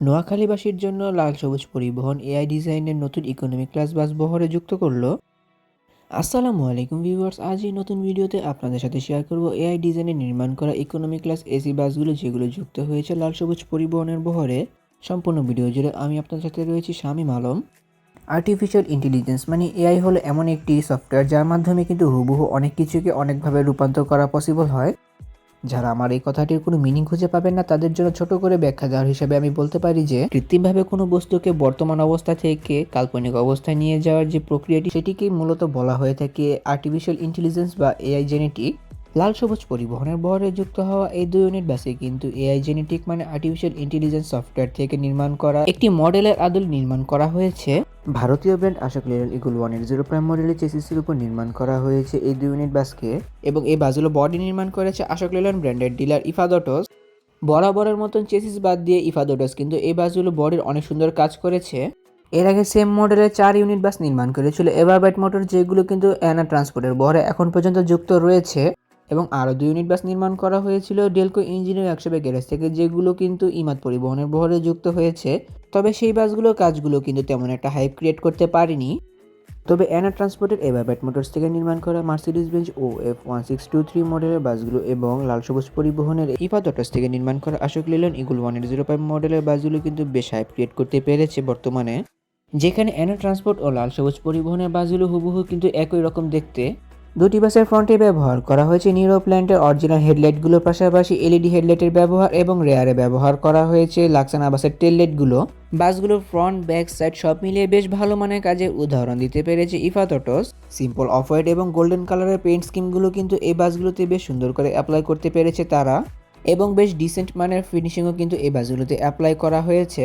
নোয়াখালীবাসীর জন্য লাল সবুজ পরিবহন এআই ডিজাইনের নতুন ইকোনমি ক্লাস বাস বহরে যুক্ত করল। আসসালামু আলাইকুম ভিউয়ার্স আজ এই নতুন ভিডিওতে আপনাদের সাথে শেয়ার করব এআই ডিজাইনে নির্মাণ করা ইকোনমি ক্লাস এসি বাসগুলো যেগুলো যুক্ত হয়েছে লাল সবুজ পরিবহনের বহরে। সম্পূর্ণ ভিডিও জুড়ে আমি আপনাদের সাথে রয়েছি শামীম আলম। আর্টিফিশিয়াল ইন্টেলিজেন্স মানে এআই হলো এমন একটি সফটওয়্যার যার মাধ্যমে কিন্তু হুবহু অনেক কিছুকে অনেকভাবে রূপান্তর করা পসিবল হয়। যারা আমার এই কথাটির কোনো মিনিং খুঁজে পাবেন না, তাদের জন্য ছোট করে ব্যাখ্যা দেওয়ার হিসেবে আমি বলতে পারি যে, কৃত্রিমভাবে কোনো বস্তুকে বর্তমান অবস্থা থেকে কাল্পনিক অবস্থায় নিয়ে যাওয়ার যে প্রক্রিয়াটি, সেটিকেই মূলত বলা হয়ে থাকে আর্টিফিশিয়াল ইন্টেলিজেন্স বা এআই জেনেটিক লাল সবুজ পরিবহনের বহরে যুক্ত হওয়া এই দুই ইউনিট বাসে কিন্তু এআই জেনেটিক মানে আর্টিফিশিয়াল ইন্টেলিজেন্স সফটওয়্যার থেকে নির্মাণ করা একটি মডেলের আদল নির্মাণ করা হয়েছে। ভারতীয় ব্র্যান্ড আশোক লেলাল ইগুল ওয়ানের জিরো প্রাইম মডেলের চেসিসের উপর নির্মাণ করা হয়েছে এই দুই ইউনিট বাসকে এবং এই বাসগুলো বডি নির্মাণ করেছে আশোক লেলান ব্র্যান্ডের ডিলার ইফাদটস বরাবরের মতন চেসিস বাদ দিয়ে ইফাদটস কিন্তু এই বাসগুলো বডির অনেক সুন্দর কাজ করেছে। এর আগে সেম মডেলের চার ইউনিট বাস নির্মাণ করেছিল এভারবাইট মোটর যেগুলো কিন্তু অ্যানা ট্রান্সপোর্টের বহরে এখন পর্যন্ত যুক্ত রয়েছে। এবং আরও দুই ইউনিট বাস নির্মাণ করা হয়েছিল ডেলকো ইঞ্জিনিয়ার একশো গ্যারেজ থেকে, যেগুলো কিন্তু ইমাদ পরিবহনের বহরে যুক্ত হয়েছে। তবে সেই বাসগুলোর কাজগুলো কিন্তু তেমন একটা হাইপ ক্রিয়েট করতে পারেনি। তবে অ্যানা ট্রান্সপোর্টের এভারব্যাট মোটরস থেকে নির্মাণ করা Mercedes Benz O F one six two three মডেলের বাসগুলো এবং লাল সবুজ পরিবহনের ইফাত অটোস থেকে নির্মাণ করা অশোক লিলন ইগুল ওয়ানের জিরো ফাইভ মডেলের বাসগুলো কিন্তু বেশ হাইপ ক্রিয়েট করতে পেরেছে বর্তমানে। যেখানে অ্যানা ট্রান্সপোর্ট ও লাল সবুজ পরিবহনের বাসগুলো হুবহু কিন্তু একই রকম দেখতে। দুটি বাসের ফ্রন্টে ব্যবহার করা হয়েছে নিউরো প্ল্যান্টের অরিজিনাল হেডলাইটগুলোর পাশাপাশি এলইডি হেডলাইটের ব্যবহার এবং রেয়ারে ব্যবহার করা হয়েছে। লাক্সানা বাসের টেললাইটগুলো বাসগুলোর ফ্রন্ট, ব্যাক, সাইড সব মিলিয়ে বেশ ভালো মানের কাজের উদাহরণ দিতে পেরেছে Ifad Autos simple of white এবং গোল্ডেন কালারের পেইন্ট স্কিমগুলো কিন্তু এই বাসগুলোতে বেশ সুন্দর করে অ্যাপ্লাই করতে পেরেছে তারা। এবং বেশ ডিসেন্ট মানের ফিনিশিংও কিন্তু এই বাসগুলোতে অ্যাপ্লাই করা হয়েছে।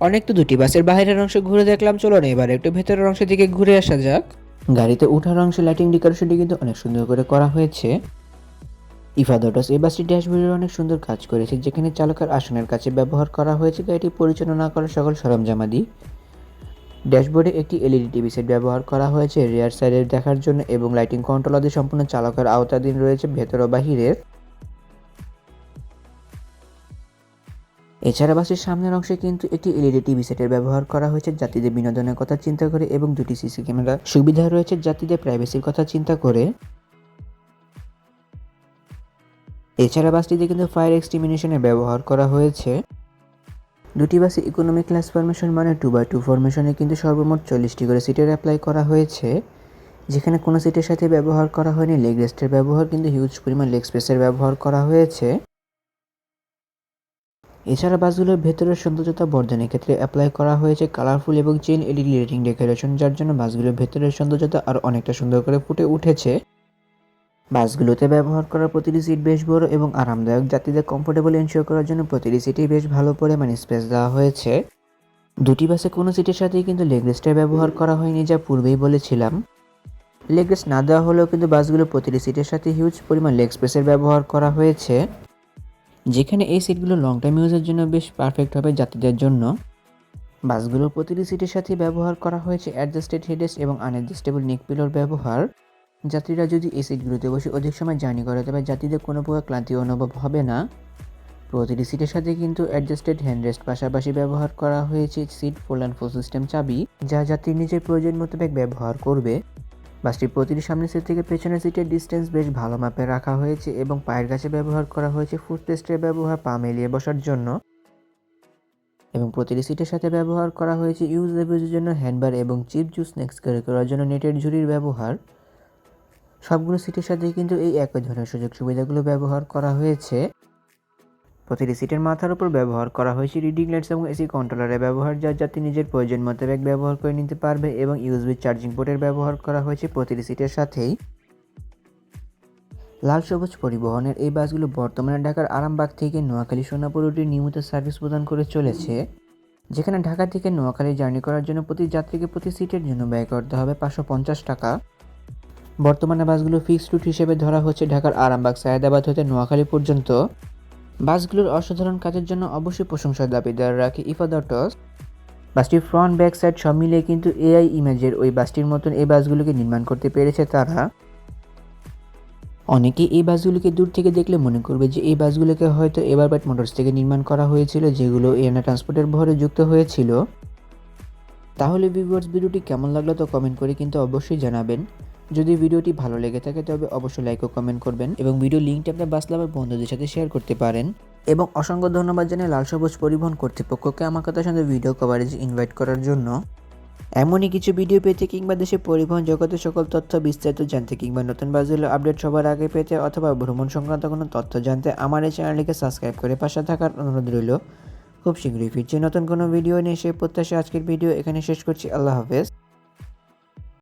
অনেক তো দুটি বাসের বাইরের অংশ ঘুরে দেখলাম চলো না এবার একটু ভেতরের অংশের দিকে ঘুরে আসা যাক। গাড়িতে উঠার অংশে লাইটিং ডেকোরেশনটি কিন্তু অনেক সুন্দর করে করা হয়েছে। ইফাদটস এই বাসটি ড্যাশবোর্ডে অনেক সুন্দর কাজ করেছে, যেখানে চালকের আসনের কাছে ব্যবহার করা হয়েছে, গাড়িটি পরিচালনা করার সকল সরঞ্জামাদি। ড্যাশবোর্ডে একটি এলইডি টিভি সেট ব্যবহার করা হয়েছে রিয়ার সাইডের দেখার জন্য, এবং লাইটিং কন্ট্রোল আদি সম্পূর্ণ চালকের আওতাধীন রয়েছে, ভেতর ও বাহিরের। এছাড়া বাসের সামনের অংশে কিন্তু একটি এলইডি টিভি সেটের ব্যবহার করা হয়েছে, যাত্রীদের বিনোদনের কথা চিন্তা করে এবং দুটি সিসি ক্যামেরা সুবিধা রয়েছে যাত্রীদের প্রাইভেসির কথা চিন্তা করে। এছাড়া বাসটিতে কিন্তু ফায়ার এক্সটিমিনেশনের ব্যবহার করা হয়েছে। দুটি বাসে ইকোনমিক ক্লাস ফরমেশন মানে টু বাই টু ফরমেশনে কিন্তু সর্বমোট চল্লিশটি করে সিটের অ্যাপ্লাই করা হয়েছে। যেখানে কোনো সিটের সাথে ব্যবহার করা হয়নি লেগ রেস্টের ব্যবহার, কিন্তু হিউজ পরিমাণ লেগ স্পেসের ব্যবহার করা হয়েছে। এছাড়া বাসগুলোর ভেতরের সৌন্দর্যতা বর্ধনের ক্ষেত্রে অ্যাপ্লাই করা হয়েছে কালারফুল এবং চেন এলইডি লাইটিং ডেকোরেশন যার জন্য বাসগুলোর ভেতরের সৌন্দর্যতা আরও অনেকটা সুন্দর করে ফুটে উঠেছে। বাসগুলোতে ব্যবহার করা প্রতিটি সিট বেশ বড় এবং আরামদায়ক। যাত্রীদের কমফোর্টেবল এনশিওর করার জন্য প্রতিটি সিটেই বেশ ভালো পরিমাণে স্পেস দেওয়া হয়েছে। দুটি বাসে কোনো সিটের সাথেই কিন্তু লেগ রেস্টের ব্যবহার করা হয়নি, যা পূর্বেই বলেছিলাম। লেগ রেস্ট না দেওয়া হলেও কিন্তু বাসগুলো প্রতিটি সিটের সাথে হিউজ পরিমাণ লেগ স্পেসের ব্যবহার করা হয়েছে। যেখানে এই সিটগুলো লং টাইম ইউজের জন্য বেশ পারফেক্ট হবে যাত্রীদের জন্য। বাসগুলোর প্রতিটি সিটের সাথে ব্যবহার করা হয়েছে অ্যাডজাস্টেড হেডেস্ট এবং আনএডজাস্টেবল নেক পিলোর ব্যবহার। যাত্রীরা যদি এই সিটগুলোতে বসে অধিক সময় জার্নি করে তবে যাত্রীদের কোনো প্রকার ক্লান্তি অনুভব হবে না। প্রতিটি সিটের সাথে কিন্তু অ্যাডজাস্টেড হ্যান্ডরেস্ট পাশাপাশি ব্যবহার করা হয়েছে seat full and full system চাবি, যা যাত্রী নিজের প্রয়োজন মোতাবেক ব্যবহার করবে। বাসটির প্রতিটি সামনের সিট থেকে পেছনের সিটের ডিস্টেন্স বেশ ভালো মাপে রাখা হয়েছে এবং পায়ের কাছে ব্যবহার করা হয়েছে ফুটরেস্টের ব্যবহার, পা মেলিয়ে বসার জন্য। এবং প্রতিটি সিটের সাথে ব্যবহার করা হয়েছে ইউজ লেভেজের জন্য হ্যান্ডবার এবং চিপ জুস স্ন্যাক্স ক্যারি করার জন্য নেটের ঝুড়ির ব্যবহার। সবগুলো সিটের সাথে কিন্তু এই একই ধরনের সুযোগ সুবিধাগুলো ব্যবহার করা হয়েছে। প্রতিটি সিটের মাথার উপর ব্যবহার করা হয়েছে রিডিং লাইটস এবং এসি কন্ট্রোলারের ব্যবহার যা যাতে নিজের প্রয়োজন মোতাবেক ব্যবহার করে নিতে পারবে এবং ইউএসবি চার্জিং পোর্টের ব্যবহার করা হয়েছে প্রতিটি সিটের সাথেই। লাল সবুজ পরিবহনের এই বাসগুলো বর্তমানে ঢাকার আরামবাগ থেকে নোয়াখালী সোনাপুর রুটে নিয়মিত সার্ভিস প্রদান করে চলেছে, যেখানে ঢাকা থেকে নোয়াখালী জার্নি করার জন্য প্রতি যাত্রীকে প্রতি সিটের জন্য ব্যয় করতে হবে পাঁচশো পঞ্চাশ টাকা। বর্তমানে বাসগুলো ফিক্সড রুট হিসেবে ধরা হচ্ছে ঢাকার আরামবাগ সায়দাবাদ হতে নোয়াখালী পর্যন্ত। বাসগুলোর অসাধারণ কাজের জন্য অবশ্যই প্রশংসার দাবিদার রাখে ইফাদটস বাসটির ফ্রন্ট ব্যাক সাইড সব মিলিয়ে কিন্তু এআই ইমেজের ওই বাসটির মতন এই বাসগুলোকে নির্মাণ করতে পেরেছে তারা। অনেকে এই বাসগুলিকে দূর থেকে দেখলে মনে করবে যে এই বাসগুলোকে হয়তো এভারবাইট মোটরস থেকে নির্মাণ করা হয়েছিল, যেগুলো এয়ারনা ট্রান্সপোর্টের ভরে যুক্ত হয়েছিল। তাহলে ভিউয়ার্স ভিডিওটি কেমন লাগল তো কমেন্ট করে কিন্তু অবশ্যই জানাবেন। যদি ভিডিওটি ভালো লেগে থাকে, তবে অবশ্যই লাইক ও কমেন্ট করবেন এবং ভিডিও লিঙ্কটি আপনার বাস লাভের বন্ধুদের সাথে শেয়ার করতে পারেন। এবং অসংখ্য ধন্যবাদ জানাই লাল সবুজ পরিবহন কর্তৃপক্ষকে আমার কথার সাথে ভিডিও কভারেজ ইনভাইট করার জন্য। এমনই কিছু ভিডিও পেতে কিংবা দেশে পরিবহন জগতের সকল তথ্য বিস্তারিত জানতে কিংবা নতুন বাসগুলো আপডেট সবার আগে পেতে অথবা ভ্রমণ সংক্রান্ত কোনো তথ্য জানতে আমার এই চ্যানেলটিকে সাবস্ক্রাইব করে পাশে থাকার অনুরোধ রইল। খুব শীঘ্রই ফিরছি নতুন কোনো ভিডিও নিয়ে সে প্রত্যাশা আজকের ভিডিও এখানে শেষ করছি। আল্লাহ হাফেজ।